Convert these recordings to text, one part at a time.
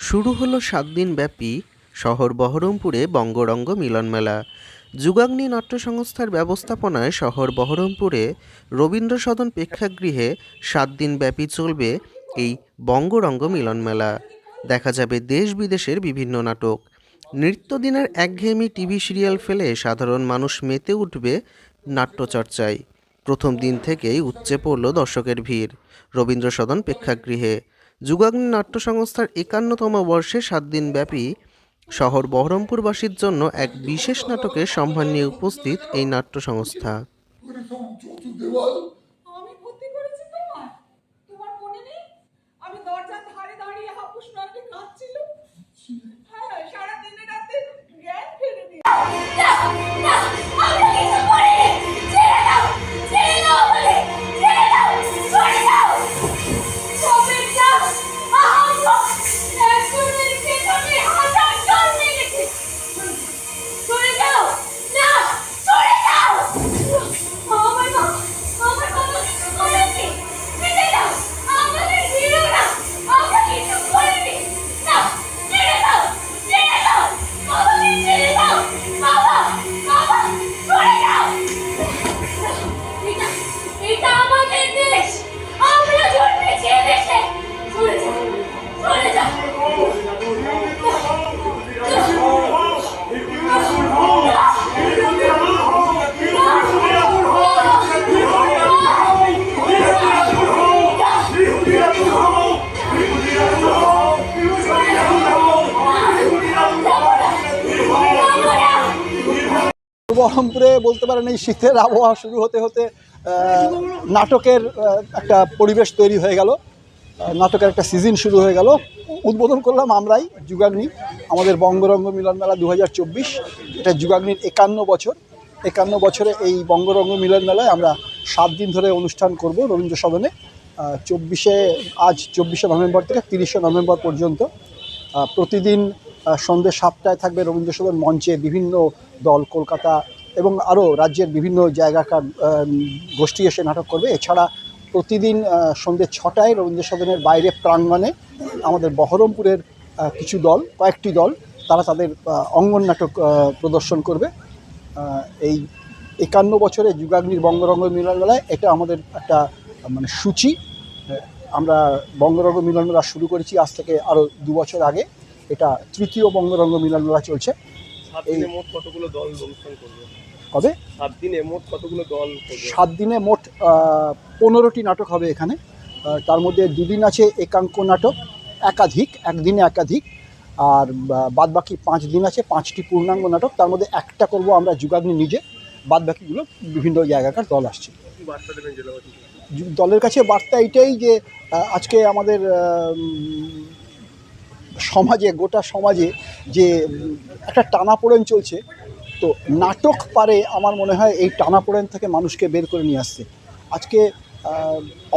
শুরু হলো সাত দিন ব্যাপী শহর বহরমপুরে বঙ্গরঙ্গ মিলনমেলা যুগাগ্নি নাট্য সংস্থার ব্যবস্থাপনায় শহর বহরমপুরে রবীন্দ্র সদন প্রেক্ষাগৃহে সাত দিন ব্যাপী চলবে এই বঙ্গরঙ্গ মিলনমেলা দেখা যাবে দেশ বিদেশের বিভিন্ন নাটক। নৃত্যদিনের একঘেয়েমি টিভি সিরিয়াল ফেলে সাধারণ মানুষ মেতে উঠবে নাট্যচর্চায়। প্রথম দিন থেকেই উপচে পড়ল দর্শকের ভিড় রবীন্দ্র সদন প্রেক্ষাগৃহে। যুগাগ্নি নাট্য সংস্থার একান্নতম বর্ষে সাত দিন ব্যাপী শহর বহরমপুরবাসীর জন্য এক বিশেষ নাটকের সম্মান নিয়ে উপস্থিত এই নাট্য সংস্থা বহরমপুরে বলতে পারেন এই শীতের আবহাওয়া শুরু হতে হতে নাটকের একটা পরিবেশ তৈরি হয়ে গেল। নাটকের একটা সিজন শুরু হয়ে গেল। উদ্বোধন করলাম আমরাই, যুগাগ্নি, আমাদের বঙ্গরঙ্গ মিলন মেলা দু হাজার চব্বিশ। এটা যুগাগ্নির একান্ন বছর। একান্ন বছরে এই বঙ্গরঙ্গ মিলন মেলায় আমরা সাত দিন ধরে অনুষ্ঠান করব রবীন্দ্র সদনে চব্বিশে, আজ চব্বিশে নভেম্বর থেকে তিরিশে নভেম্বর পর্যন্ত। প্রতিদিন সন্ধ্যে সাতটায় থাকবে রবীন্দ্র সদন মঞ্চে বিভিন্ন দল কলকাতা এবং আরও রাজ্যের বিভিন্ন জায়গাকার গোষ্ঠী এসে নাটক করবে। এছাড়া প্রতিদিন সন্ধ্যে ছটায় রবীন্দ্রসদনের বাইরে প্রাঙ্গণে আমাদের বহরমপুরের কিছু দল, কয়েকটি দল, তারা তাদের অঙ্গন নাটক প্রদর্শন করবে। এই একান্ন বছরে যুগাগ্নির বঙ্গরঙ্গ মিলন মেলায় এটা আমাদের একটা মানে সূচি। আমরা বঙ্গরঙ্গ মিলন মেলা শুরু করেছি আজ থেকে আরও দু বছর আগে। এটা তৃতীয় বঙ্গরঙ্গ মিলন মেলা চলছে। সাত দিনে মোট কতগুলো দল অনুষ্ঠান করবে? কবে? সাত দিনে মোট কতগুলো দল সাত দিনে মোট পনেরোটি নাটক হবে এখানে। তার মধ্যে দুদিন আছে একাঙ্ক নাটক একাধিক একদিনে একাধিক। আর বাদ বাকি পাঁচ দিন আছে পাঁচটি পূর্ণাঙ্গ নাটক। তার মধ্যে একটা করব আমরা যুগাগ্নি নিজে। বাদ বাকিগুলো বিভিন্ন জায়গাকার দল আসছে। দলের কাছে বার্তা এটাই যে আজকে আমাদের সমাজে গোটা সমাজে যে একটা টানাপোড়েন চলছে, তো নাটক পারে আমার মনে হয় এই টানাপোড়েন থেকে মানুষকে বের করে নিয়ে আসছে। আজকে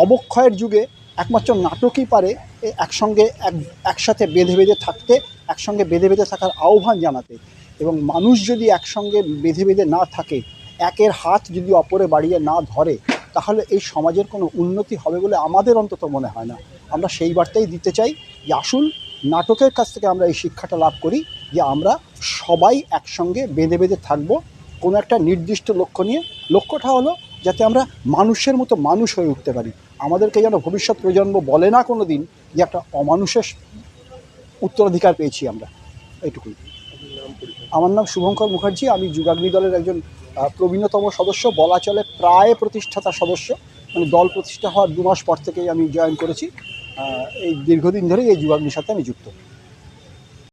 অবক্ষয়ের যুগে একমাত্র নাটকই পারে একসঙ্গে এক, একসাথে বেঁধে বেঁধে থাকতে, একসঙ্গে বেঁধে বেঁধে থাকার আহ্বান জানাতে। এবং মানুষ যদি একসঙ্গে বেঁধে বেঁধে না থাকে, একের হাত যদি অপরে বাড়িয়ে না ধরে, তাহলে এই সমাজের কোনো উন্নতি হবে বলে আমাদের অন্তত মনে হয় না। আমরা সেই বার্তাই দিতে চাই যে আসুন নাটকের কাছ থেকে আমরা এই শিক্ষাটা লাভ করি যে আমরা সবাই একসঙ্গে বেঁধে বেঁধে থাকব কোনো একটা নির্দিষ্ট লক্ষ্য নিয়ে। লক্ষ্যটা হলো যাতে আমরা মানুষের মতো মানুষ হয়ে উঠতে পারি। আমাদেরকে যেন ভবিষ্যৎ প্রজন্ম বলে না কোনো দিন যে একটা অমানুষের উত্তরাধিকার পেয়েছি আমরা। এইটুকুই। আমার নাম শুভঙ্কর মুখার্জি, আমি যুগাগ্নি দলের একজন প্রবীণতম সদস্য, বলা চলে প্রায় প্রতিষ্ঠাতা সদস্য। মানে দল প্রতিষ্ঠা হওয়ার দু মাস পর থেকেই আমি জয়েন করেছি। এই দীর্ঘদিন ধরেই এই যুগাগ্নির সাথে আমি যুক্ত।